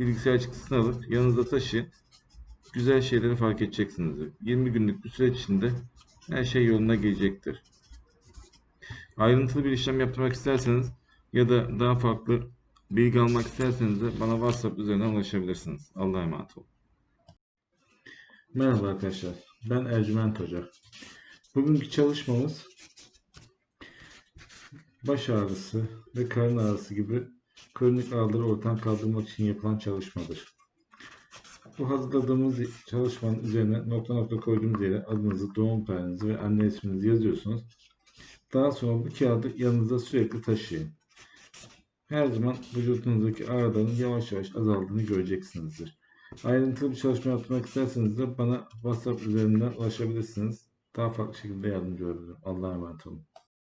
bilgisayar çıktısını alıp yanınızda taşıyın. Güzel şeyleri fark edeceksiniz. 20 günlük bir süreç içinde her şey yoluna gelecektir. Ayrıntılı bir işlem yaptırmak isterseniz ya da daha farklı bilgi almak isterseniz de bana WhatsApp üzerinden ulaşabilirsiniz. Allah'a emanet olun. Merhaba arkadaşlar. Ben Ercüment Hoca. Bugünkü çalışmamız baş ağrısı ve karın ağrısı gibi kronik ağrıları ortadan kaldırmak için yapılan çalışmadır. Bu hazırladığımız çalışmanın üzerine nokta nokta koyduğumuz yere adınızı, doğum tarihinizi ve anne isminizi yazıyorsunuz. Daha sonra bu kağıdı yanınızda sürekli taşıyın. Her zaman vücudunuzdaki ağrıların yavaş yavaş azaldığını göreceksinizdir. Ayrıntılı bir çalışma yapmak isterseniz de bana WhatsApp üzerinden ulaşabilirsiniz. Daha farklı şekilde yardımcı olabilirim. Allah'a emanet olun.